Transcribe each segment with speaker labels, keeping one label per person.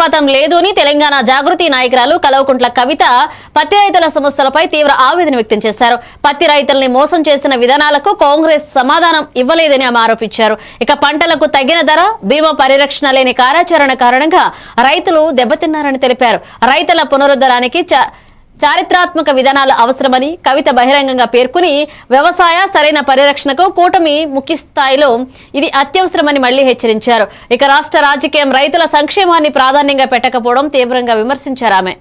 Speaker 1: పథం లేదు అని తెలంగాణ జాగృతి నాయకురాలు కలవకుంట్ల కవిత పత్తి రైతుల సమస్యలపై తీవ్ర ఆవేదన వ్యక్తం చేశారు. పత్తి రైతుల్ని మోసం చేసిన విధానాలకు కాంగ్రెస్ సమాధానం ఇవ్వలేదని ఆమె ఆరోపించారు. ఇక పంటలకు తగిన ధర బీమా పరిరక్షణ లేని కార్యాచరణ కారణంగా రైతులు దెబ్బతిన్నారని తెలిపారు. రైతుల పునరుద్ధరానికి చారిత్రాత్మక విధానాలు అవసరమని కవిత బహిరంగంగా పేర్కొని వ్యవసాయ సరైన పరిరక్షణకు కూటమి ముఖ్య స్థాయిలో ఇది అత్యవసరమని మళ్ళీ హెచ్చరించారు. ఇక రాష్ట్ర రాజకీయం రైతుల సంక్షేమాన్ని ప్రాధాన్యంగా పెట్టకపోవడం తీవ్రంగా విమర్శించారు ఆమె.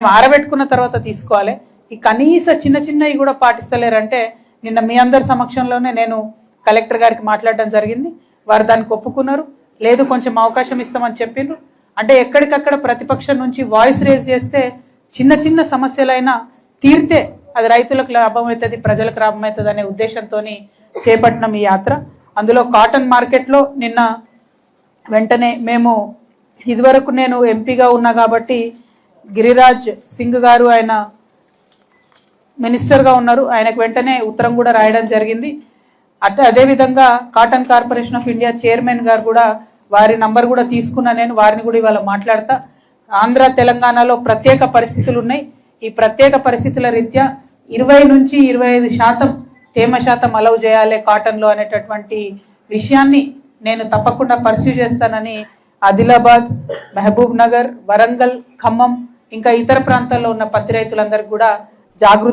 Speaker 2: ఆరబెట్టుకున్న తర్వాత తీసుకోవాలి. ఈ కనీస చిన్న చిన్నవి కూడా పాటిస్తలేరంటే నిన్న మీ అందరి సమక్షంలోనే నేను కలెక్టర్ గారికి మాట్లాడడం జరిగింది. వారు దానికి ఒప్పుకున్నారు. లేదు కొంచెం అవకాశం ఇస్తామని చెప్పిండ్రు. అంటే ఎక్కడికక్కడ ప్రతిపక్షం నుంచి వాయిస్ రేజ్ చేస్తే చిన్న చిన్న సమస్యలైనా తీరితే అది రైతులకు లాభం అవుతుంది ప్రజలకు లాభం అవుతుంది అనే ఉద్దేశంతో చేపట్టిన ఈ యాత్ర. అందులో కాటన్ మార్కెట్లో నిన్న వెంటనే మేము ఇదివరకు నేను ఎంపీగా ఉన్నా కాబట్టి గిరిరాజ్ సింగ్ గారు ఆయన మినిస్టర్గా ఉన్నారు. ఆయనకు వెంటనే ఉత్తరం కూడా రాయడం జరిగింది. అట్ అదేవిధంగా Cotton Corporation of India chairman గారు కూడా వారి నంబర్ కూడా తీసుకున్నా నేను. వారిని కూడా ఇవాళ మాట్లాడతా. ఆంధ్ర తెలంగాణలో ప్రత్యేక పరిస్థితులు ఉన్నాయి. ఈ ప్రత్యేక పరిస్థితుల రీత్యా ఇరవై నుంచి ఇరవై ఐదు శాతం తేమ శాతం అలౌ చేయాలి కాటన్లో అనేటటువంటి విషయాన్ని నేను తప్పకుండా పర్సూ చేస్తానని ఆదిలాబాద్ మహబూబ్ నగర్ వరంగల్ ఖమ్మం ఇంకా ఇతర ప్రాంతాల్లో ఉన్న పత్తి రైతులందరికీ కూడా జాగృతి